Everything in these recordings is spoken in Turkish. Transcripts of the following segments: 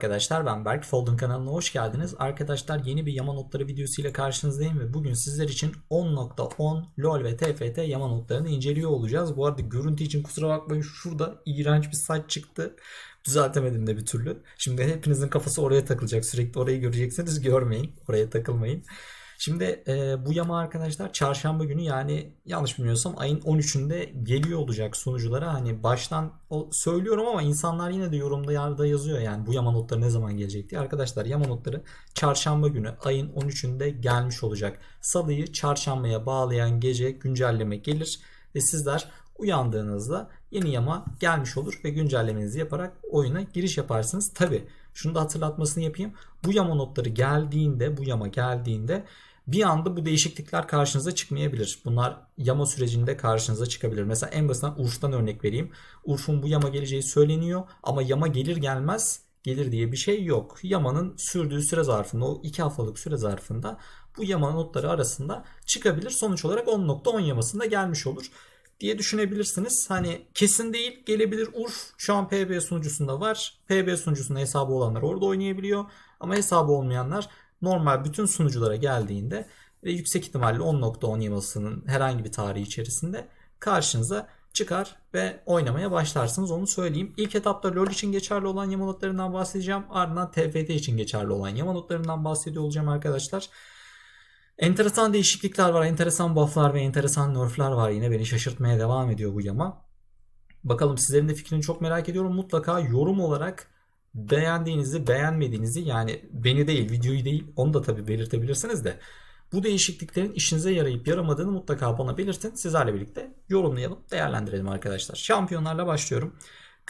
Arkadaşlar ben Berk Fold'un kanalına hoş geldiniz. Arkadaşlar yeni bir yama notları videosu ile karşınızdayım ve bugün sizler için 10.10 LoL ve TFT yama notlarını inceliyor olacağız. Bu arada görüntü için kusura bakmayın şurada iğrenç bir saç çıktı. Düzeltemedim de bir türlü. Şimdi hepinizin kafası oraya takılacak. Sürekli orayı göreceksiniz. Görmeyin. Oraya takılmayın. Şimdi e, bu yama arkadaşlar çarşamba günü yani yanlış bilmiyorsam ayın 13'ünde geliyor olacak sunuculara. Hani baştan o, söylüyorum ama insanlar yine de yorumda yarıda yazıyor yani bu yama notları ne zaman gelecek diye. Arkadaşlar yama notları çarşamba günü ayın 13'ünde gelmiş olacak. Salıyı çarşambaya bağlayan gece güncelleme gelir ve sizler uyandığınızda yeni yama gelmiş olur ve güncellemenizi yaparak oyuna giriş yaparsınız. Tabi şunu da hatırlatmasını yapayım. Bu yama notları geldiğinde, bu yama geldiğinde bir anda bu değişiklikler karşınıza çıkmayabilir. Bunlar yama sürecinde karşınıza çıkabilir. Mesela en basitinden Urf'tan örnek vereyim. Urf'un bu yama geleceği söyleniyor ama yama gelir gelmez gelir diye bir şey yok. Yamanın sürdüğü süre zarfında o 2 haftalık süre zarfında bu yama notları arasında çıkabilir. Sonuç olarak 10.10 yamasında gelmiş olur diye düşünebilirsiniz. Hani kesin değil gelebilir Urf şu an PB sunucusunda var. PB sunucusunda hesabı olanlar orada oynayabiliyor. Ama hesabı olmayanlar normal bütün sunuculara geldiğinde ve yüksek ihtimalle 10.10 yamasının herhangi bir tarihi içerisinde karşınıza çıkar ve oynamaya başlarsınız onu söyleyeyim. İlk etapta LoL için geçerli olan yama notlarından bahsedeceğim. Ardından TFT için geçerli olan yama notlarından bahsediyor olacağım arkadaşlar. Enteresan değişiklikler var, enteresan bufflar ve enteresan nerfler var. Yine beni şaşırtmaya devam ediyor bu yama. Bakalım sizlerin de fikrini çok merak ediyorum. Mutlaka yorum olarak beğendiğinizi, beğenmediğinizi yani beni değil, videoyu değil onu da tabii belirtebilirsiniz de bu değişikliklerin işinize yarayıp yaramadığını mutlaka bana belirtin. Sizlerle birlikte yorumlayalım, değerlendirelim arkadaşlar. Şampiyonlarla başlıyorum.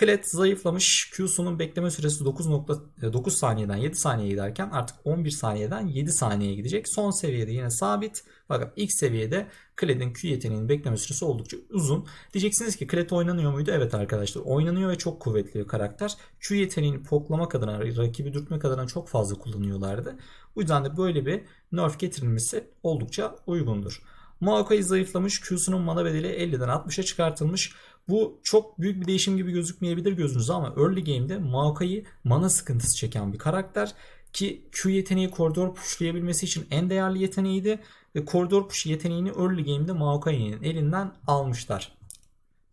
Klet zayıflamış. Q'sunun bekleme süresi 9.9 saniyeden 7 saniyeye giderken artık 11 saniyeden 7 saniyeye gidecek. Son seviyede yine sabit. Fakat ilk seviyede Klet'in Q yeteneğinin bekleme süresi oldukça uzun. Diyeceksiniz ki Klet oynanıyor muydu? Evet arkadaşlar oynanıyor ve çok kuvvetli bir karakter. Q yeteneğini poklamak adına, rakibi dürtmek adına çok fazla kullanıyorlardı. Bu yüzden de böyle bir nerf getirilmesi oldukça uygundur. Maokai zayıflamış. Q'sunun mana bedeli 50'den 60'a çıkartılmış. Bu çok büyük bir değişim gibi gözükmeyebilir gözünüze ama early game'de Maokai'yi mana sıkıntısı çeken bir karakter ki Q yeteneği koridor pushlayabilmesi için en değerli yeteneğiydi ve koridor push yeteneğini early game'de Maokai'nin elinden almışlar.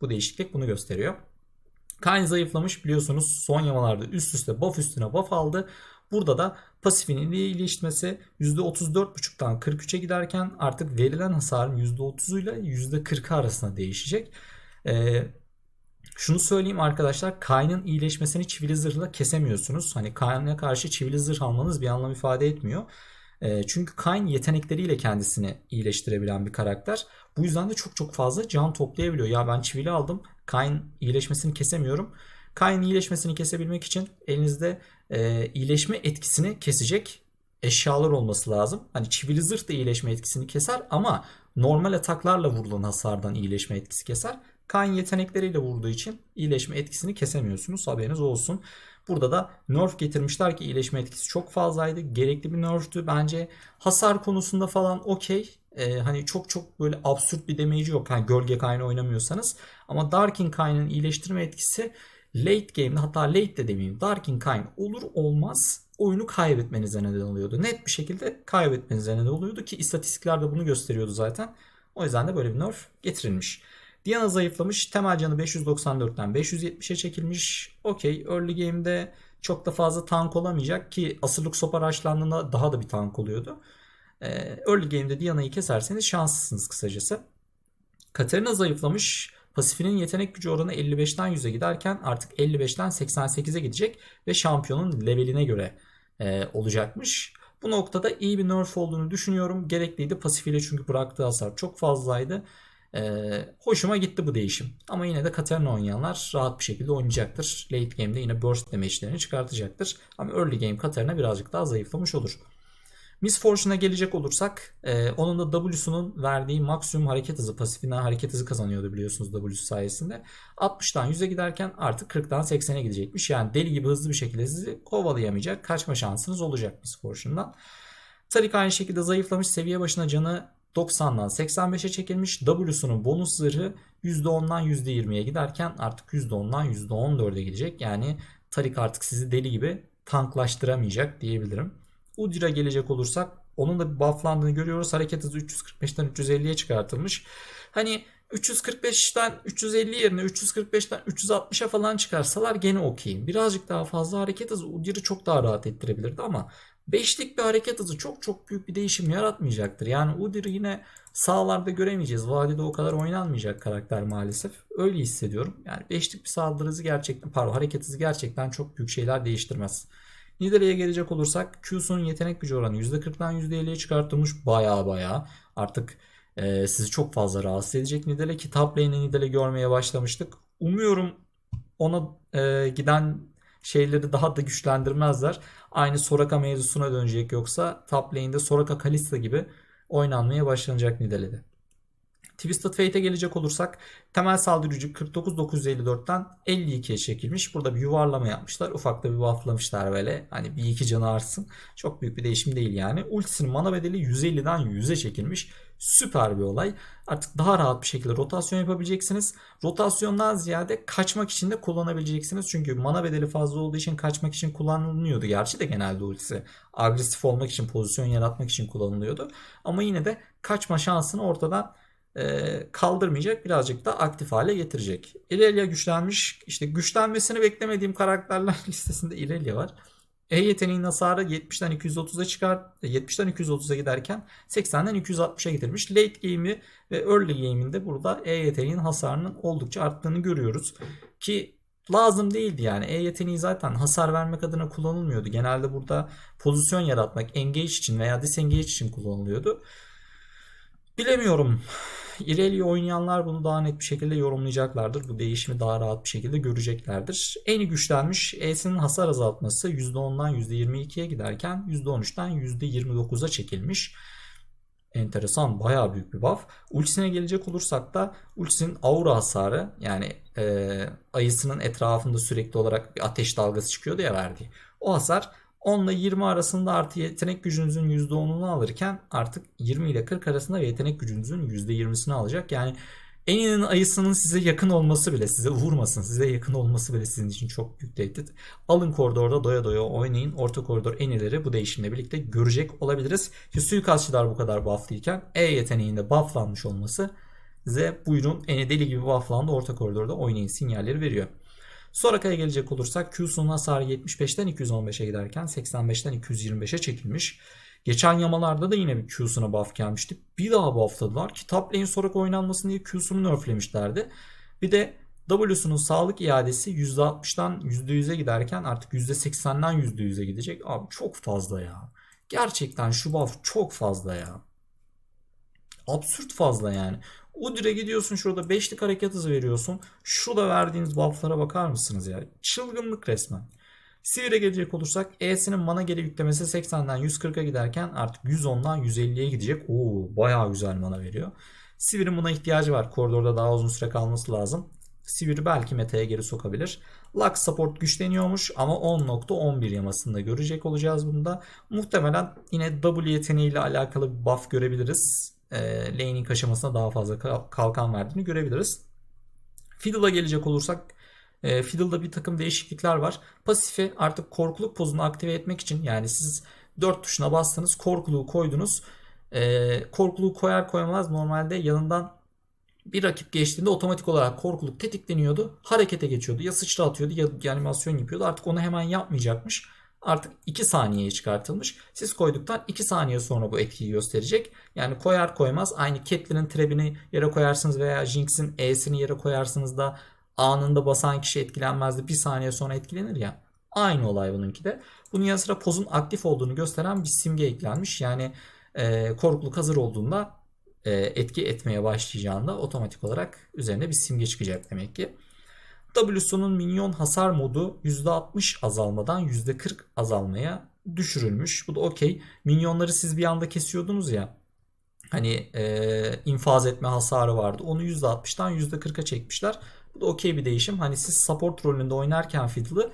Bu değişiklik bunu gösteriyor. Kayn zayıflamış biliyorsunuz son yamalarda üst üste buff üstüne buff aldı. Burada da pasifinin iyileşmesi %34.5'tan 43'e giderken artık verilen hasarın %30 ile %40 arasında değişecek. Ee, şunu söyleyeyim arkadaşlar Kayn'ın iyileşmesini çivili zırhla kesemiyorsunuz. Hani Kayn'a karşı çivili zırh almanız bir anlam ifade etmiyor. E, çünkü Kayn yetenekleriyle kendisini iyileştirebilen bir karakter. Bu yüzden de çok çok fazla can toplayabiliyor. Ya ben çivili aldım. Kayn iyileşmesini kesemiyorum. Kayn iyileşmesini kesebilmek için elinizde e, iyileşme etkisini kesecek eşyalar olması lazım. Hani çivili zırh da iyileşme etkisini keser ama normal ataklarla vurulan hasardan iyileşme etkisi keser. Kan yetenekleriyle vurduğu için iyileşme etkisini kesemiyorsunuz. Haberiniz olsun. Burada da nerf getirmişler ki iyileşme etkisi çok fazlaydı. Gerekli bir nerftü. Bence hasar konusunda falan okey. Ee, hani çok çok böyle absürt bir damage'i yok. Hani gölge kaynağı oynamıyorsanız. Ama Darkin kaynağının iyileştirme etkisi late game'de hatta late de demeyeyim Darkin Kayn olur olmaz oyunu kaybetmenize neden oluyordu. Net bir şekilde kaybetmenize neden oluyordu ki istatistikler de bunu gösteriyordu zaten. O yüzden de böyle bir nerf getirilmiş. Diana zayıflamış. Temel canı 594'ten 570'e çekilmiş. Okey. Early game'de çok da fazla tank olamayacak ki asırlık sopa araçlandığında daha da bir tank oluyordu. Ee, early game'de Diana'yı keserseniz şanslısınız kısacası. Katarina zayıflamış. Pasifinin yetenek gücü oranı 55'ten 100'e giderken artık 55'ten 88'e gidecek ve şampiyonun leveline göre e, olacakmış. Bu noktada iyi bir nerf olduğunu düşünüyorum. Gerekliydi pasifiyle çünkü bıraktığı hasar çok fazlaydı. Ee, hoşuma gitti bu değişim. Ama yine de Katarina oynayanlar rahat bir şekilde oynayacaktır. Late game'de yine burst damage'lerini çıkartacaktır. Ama early game Katarina birazcık daha zayıflamış olur. Miss Fortune'a gelecek olursak e, onun da W'sunun verdiği maksimum hareket hızı pasifinden hareket hızı kazanıyordu biliyorsunuz W sayesinde. 60'tan 100'e giderken artık 40'tan 80'e gidecekmiş. Yani deli gibi hızlı bir şekilde sizi kovalayamayacak. Kaçma şansınız olacak Miss Fortune'dan. Tarik aynı şekilde zayıflamış. Seviye başına canı 90'dan 85'e çekilmiş. W'sunun bonus zırhı %10'dan %20'ye giderken artık %10'dan %14'e gidecek. Yani Tarik artık sizi deli gibi tanklaştıramayacak diyebilirim. Udyr'a gelecek olursak onun da bir bufflandığını görüyoruz. Hareket hızı 345'ten 350'ye çıkartılmış. Hani 345'ten 350 yerine 345'ten 360'a falan çıkarsalar gene okeyim. Birazcık daha fazla hareket hızı Udyr'ı çok daha rahat ettirebilirdi ama 5'lik bir hareket hızı çok çok büyük bir değişim yaratmayacaktır. Yani Udyr'ı yine sağlarda göremeyeceğiz. Vadide o kadar oynanmayacak karakter maalesef. Öyle hissediyorum. Yani 5'lik bir saldırı hızı gerçekten pardon hareket hızı gerçekten çok büyük şeyler değiştirmez. Nidalee'ye gelecek olursak Q'sunun yetenek gücü oranı %40'dan %50'ye çıkartılmış baya baya. Artık e, sizi çok fazla rahatsız edecek Nidale ki top lane'e Nidale görmeye başlamıştık. Umuyorum ona e, giden şeyleri daha da güçlendirmezler. Aynı Soraka mevzusuna dönecek yoksa top lane'de Soraka Kalista gibi oynanmaya başlanacak Nidalee'de. Twisted Fate'e gelecek olursak temel saldırı gücü 49.954'ten 52'ye çekilmiş. Burada bir yuvarlama yapmışlar. Ufak da bir bufflamışlar böyle. Hani bir iki canı artsın. Çok büyük bir değişim değil yani. Ultisinin mana bedeli 150'den 100'e çekilmiş. Süper bir olay. Artık daha rahat bir şekilde rotasyon yapabileceksiniz. Rotasyondan ziyade kaçmak için de kullanabileceksiniz. Çünkü mana bedeli fazla olduğu için kaçmak için kullanılmıyordu. Gerçi de genelde ultisi agresif olmak için, pozisyon yaratmak için kullanılıyordu. Ama yine de kaçma şansını ortadan kaldırmayacak birazcık da aktif hale getirecek. Irelia güçlenmiş. İşte güçlenmesini beklemediğim karakterler listesinde Irelia var. E yeteneğinin hasarı 70'ten 230'a çıkar 70'ten 230'a giderken 80'den 260'a getirmiş. Late game'i ve early game'inde burada E yeteneğinin hasarının oldukça arttığını görüyoruz. Ki lazım değildi yani. E yeteneği zaten hasar vermek adına kullanılmıyordu. Genelde burada pozisyon yaratmak, engage için veya disengage için kullanılıyordu. Bilemiyorum. İreli oynayanlar bunu daha net bir şekilde yorumlayacaklardır. Bu değişimi daha rahat bir şekilde göreceklerdir. En güçlenmiş E'sinin hasar azaltması %10'dan %22'ye giderken %13'ten %29'a çekilmiş. Enteresan bayağı büyük bir buff. Ultisine gelecek olursak da ultisinin aura hasarı yani e, ayısının etrafında sürekli olarak bir ateş dalgası çıkıyordu ya verdiği. O hasar 10 ile 20 arasında artı yetenek gücünüzün %10'unu alırken artık 20 ile 40 arasında yetenek gücünüzün %20'sini alacak. Yani Eninin ayısının size yakın olması bile size vurmasın size yakın olması bile sizin için çok büyük tehdit. Alın koridorda doya doya oynayın. Orta koridor enileri bu değişimle birlikte görecek olabiliriz. Ki suikastçılar bu kadar bufflıyken E yeteneğinde bufflanmış olması size buyurun eni deli gibi bufflandı orta koridorda oynayın sinyalleri veriyor. Soraka'ya gelecek olursak Q'sunun hasarı 75'ten 215'e giderken 85'ten 225'e çekilmiş. Geçen yamalarda da yine bir Q'suna buff gelmişti. Bir daha buffladılar ki top lane Soraka oynanmasın diye Q'sunu nerflemişlerdi. Bir de W'sunun sağlık iadesi %60'dan %100'e giderken artık %80'den %100'e gidecek. Abi çok fazla ya. Gerçekten şu buff çok fazla ya. Absürt fazla yani. Udyr'e gidiyorsun şurada 5'lik hareket hızı veriyorsun. Şurada verdiğiniz buff'lara bakar mısınız ya? Çılgınlık resmen. Sivir'e gelecek olursak E'sinin mana geri yüklemesi 80'den 140'a giderken artık 110'dan 150'ye gidecek. Oo bayağı güzel mana veriyor. Sivir'in buna ihtiyacı var. Koridorda daha uzun süre kalması lazım. Sivir'i belki meta'ya geri sokabilir. Lux support güçleniyormuş ama 10.11 yamasında görecek olacağız bunda. Muhtemelen yine W yeteneğiyle alakalı bir buff görebiliriz e, laning aşamasına daha fazla kalkan verdiğini görebiliriz. Fiddle'a gelecek olursak e, Fiddle'da bir takım değişiklikler var. Pasifi artık korkuluk pozunu aktive etmek için yani siz 4 tuşuna bastınız korkuluğu koydunuz. E, korkuluğu koyar koymaz normalde yanından bir rakip geçtiğinde otomatik olarak korkuluk tetikleniyordu. Harekete geçiyordu. Ya sıçra atıyordu ya animasyon yapıyordu. Artık onu hemen yapmayacakmış artık 2 saniyeye çıkartılmış. Siz koyduktan 2 saniye sonra bu etkiyi gösterecek. Yani koyar koymaz aynı Catelyn'in trebini yere koyarsınız veya Jinx'in E'sini yere koyarsınız da anında basan kişi etkilenmez de 1 saniye sonra etkilenir ya. Aynı olay bununki de. Bunun yanı sıra pozun aktif olduğunu gösteren bir simge eklenmiş. Yani e, korkuluk hazır olduğunda e, etki etmeye başlayacağında otomatik olarak üzerine bir simge çıkacak demek ki. W'sunun minyon hasar modu %60 azalmadan %40 azalmaya düşürülmüş. Bu da okey. Minyonları siz bir anda kesiyordunuz ya. Hani e, infaz etme hasarı vardı. Onu %60'dan %40'a çekmişler. Bu da okey bir değişim. Hani siz support rolünde oynarken Fiddle'ı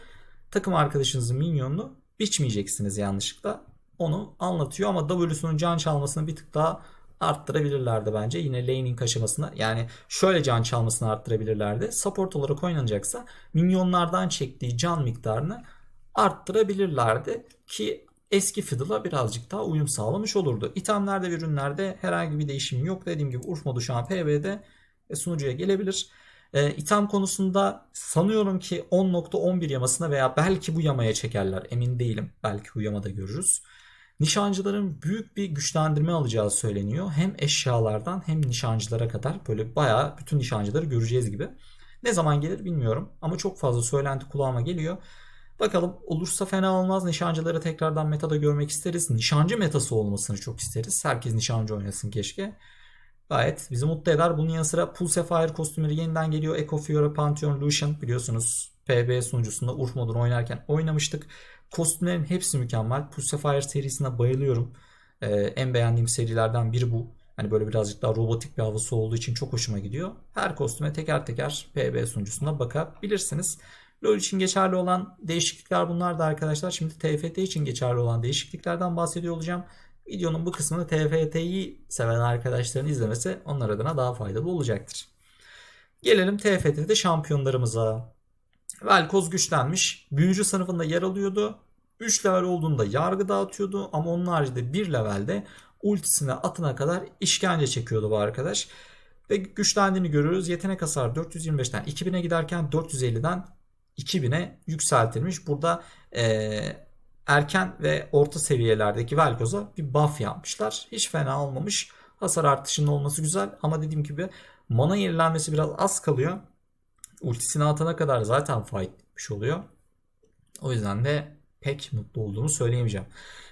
takım arkadaşınızın minyonunu biçmeyeceksiniz yanlışlıkla. Onu anlatıyor ama W'sunun can çalmasını bir tık daha arttırabilirlerdi bence. Yine laning aşamasında yani şöyle can çalmasını arttırabilirlerdi. Support olarak oynanacaksa minyonlardan çektiği can miktarını arttırabilirlerdi ki eski Fiddle'a birazcık daha uyum sağlamış olurdu. İtemlerde ve ürünlerde herhangi bir değişim yok. Dediğim gibi Urf modu şu an PB'de ve sunucuya gelebilir. E, item konusunda sanıyorum ki 10.11 yamasına veya belki bu yamaya çekerler. Emin değilim. Belki bu yamada görürüz. Nişancıların büyük bir güçlendirme alacağı söyleniyor. Hem eşyalardan hem nişancılara kadar böyle bayağı bütün nişancıları göreceğiz gibi. Ne zaman gelir bilmiyorum ama çok fazla söylenti kulağıma geliyor. Bakalım olursa fena olmaz. Nişancıları tekrardan metada görmek isteriz. Nişancı metası olmasını çok isteriz. Herkes nişancı oynasın keşke. Gayet bizi mutlu eder. Bunun yanı sıra Pulsefire kostümleri yeniden geliyor. Echo Fiora, Pantheon, Lucian biliyorsunuz PB sunucusunda Urf modunu oynarken oynamıştık. Kostümlerin hepsi mükemmel. Pulsefire serisine bayılıyorum. Ee, en beğendiğim serilerden biri bu. Hani böyle birazcık daha robotik bir havası olduğu için çok hoşuma gidiyor. Her kostüme teker teker PB sunucusuna bakabilirsiniz. LoL için geçerli olan değişiklikler bunlar da arkadaşlar. Şimdi TFT için geçerli olan değişikliklerden bahsediyor olacağım. Videonun bu kısmını TFT'yi seven arkadaşların izlemesi onlar adına daha faydalı olacaktır. Gelelim TFT'de şampiyonlarımıza. Velkoz güçlenmiş. Büyücü sınıfında yer alıyordu. 3 level olduğunda yargı dağıtıyordu ama onun haricinde 1 levelde ultisine atına kadar işkence çekiyordu bu arkadaş. Ve güçlendiğini görüyoruz. Yetenek hasar 425'ten 2000'e giderken 450'den 2000'e yükseltilmiş. Burada e, erken ve orta seviyelerdeki Velkoz'a bir buff yapmışlar. Hiç fena olmamış. Hasar artışının olması güzel ama dediğim gibi mana yenilenmesi biraz az kalıyor. Ultisini atana kadar zaten fight bitmiş oluyor. O yüzden de pek mutlu olduğumu söyleyemeyeceğim.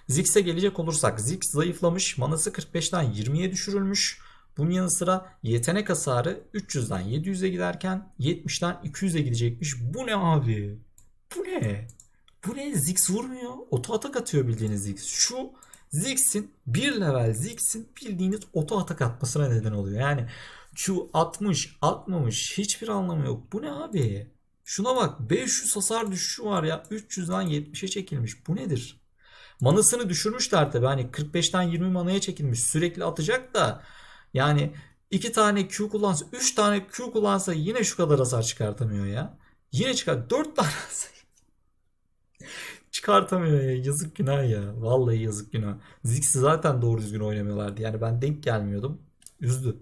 Ziggs'e gelecek olursak Ziggs zayıflamış. Manası 45'ten 20'ye düşürülmüş. Bunun yanı sıra yetenek hasarı 300'den 700'e giderken 70'ten 200'e gidecekmiş. Bu ne abi? Bu ne? Bu ne? Ziggs vurmuyor. Oto atak atıyor bildiğiniz Ziggs. Şu Ziggs'in bir level Ziggs'in bildiğiniz oto atak atmasına neden oluyor. Yani şu 60 atmamış hiçbir anlamı yok. Bu ne abi? Şuna bak 500 hasar düşüşü var ya 300'den 70'e çekilmiş. Bu nedir? Manasını düşürmüşler tabi. Hani 45'ten 20 manaya çekilmiş. Sürekli atacak da yani 2 tane Q kullansa 3 tane Q kullansa yine şu kadar hasar çıkartamıyor ya. Yine çıkar 4 tane çıkartamıyor ya. Yazık günah ya. Vallahi yazık günah. Ziggs'i zaten doğru düzgün oynamıyorlardı. Yani ben denk gelmiyordum. Üzdü.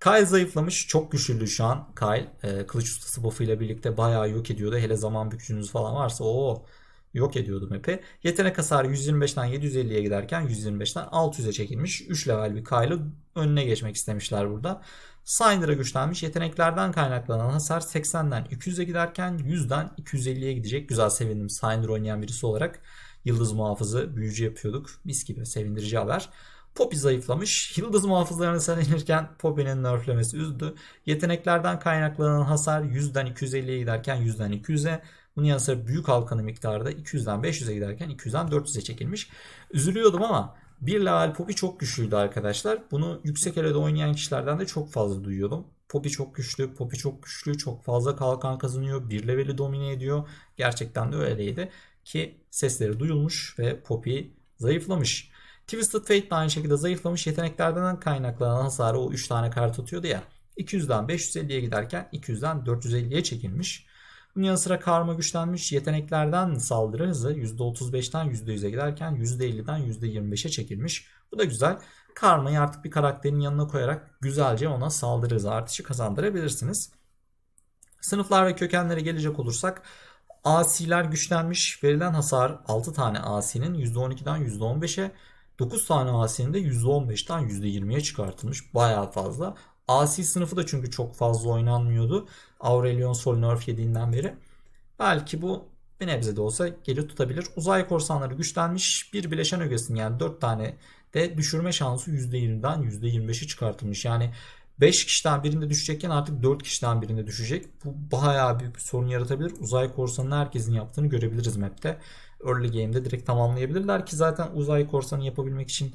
Kyle zayıflamış. Çok güçlü şu an Kyle. Ee, kılıç ustası buff'ıyla birlikte bayağı yok ediyordu. Hele zaman bükücünüz falan varsa o yok ediyordu map'i. Yetenek hasarı 125'ten 750'ye giderken 125'ten 600'e çekilmiş. 3 level bir Kyle'ı önüne geçmek istemişler burada. Syndra'a güçlenmiş. Yeteneklerden kaynaklanan hasar 80'den 200'e giderken 100'den 250'ye gidecek. Güzel sevindim Syndra oynayan birisi olarak. Yıldız muhafızı büyücü yapıyorduk. Mis gibi sevindirici haber. Poppy zayıflamış. Yıldız muhafızlarını sevinirken Poppy'nin nerflemesi üzdü. Yeteneklerden kaynaklanan hasar 100'den 250'ye giderken 100'den 200'e. Bunun yanı sıra büyük halkanı miktarda 200'den 500'e giderken 200'den 400'e çekilmiş. Üzülüyordum ama bir level Poppy çok güçlüydü arkadaşlar. Bunu yüksek elede oynayan kişilerden de çok fazla duyuyordum. Poppy çok güçlü, Poppy çok güçlü, çok fazla kalkan kazanıyor, bir leveli domine ediyor. Gerçekten de öyleydi ki sesleri duyulmuş ve Poppy zayıflamış. Twisted Fate de aynı şekilde zayıflamış. Yeteneklerden kaynaklanan hasarı o 3 tane kart atıyordu ya. 200'den 550'ye giderken 200'den 450'ye çekilmiş. Bunun yanı sıra karma güçlenmiş yeteneklerden saldırı hızı %35'ten %100'e giderken %50'den %25'e çekilmiş. Bu da güzel. Karmayı artık bir karakterin yanına koyarak güzelce ona saldırı hızı artışı kazandırabilirsiniz. Sınıflar ve kökenlere gelecek olursak Asiler güçlenmiş. Verilen hasar 6 tane Asi'nin %12'den %15'e 9 tane Asi'nin de %15'ten %20'ye çıkartılmış. Bayağı fazla. Asi sınıfı da çünkü çok fazla oynanmıyordu. Aurelion Sol nerf yediğinden beri. Belki bu bir nebze de olsa geri tutabilir. Uzay korsanları güçlenmiş. Bir bileşen ögesinin yani 4 tane de düşürme şansı %20'den %25'e çıkartılmış. Yani 5 kişiden birinde düşecekken artık 4 kişiden birinde düşecek. Bu bayağı büyük bir sorun yaratabilir. Uzay korsanını herkesin yaptığını görebiliriz map'te. Early game'de direkt tamamlayabilirler ki zaten uzay korsanı yapabilmek için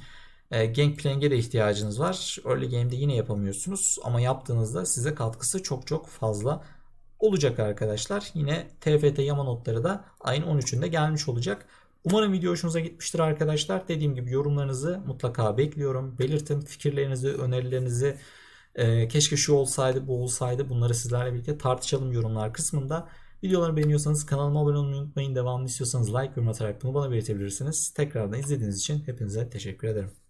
e, Gangplank'e de ihtiyacınız var. Early game'de yine yapamıyorsunuz ama yaptığınızda size katkısı çok çok fazla olacak arkadaşlar. Yine TFT yama notları da ayın 13'ünde gelmiş olacak. Umarım video hoşunuza gitmiştir arkadaşlar. Dediğim gibi yorumlarınızı mutlaka bekliyorum. Belirtin fikirlerinizi, önerilerinizi. Ee, keşke şu olsaydı, bu olsaydı bunları sizlerle birlikte tartışalım yorumlar kısmında. Videolarımı beğeniyorsanız kanalıma abone olmayı unutmayın. Devamını istiyorsanız like yorum atarak bunu bana belirtebilirsiniz. Tekrardan izlediğiniz için hepinize teşekkür ederim.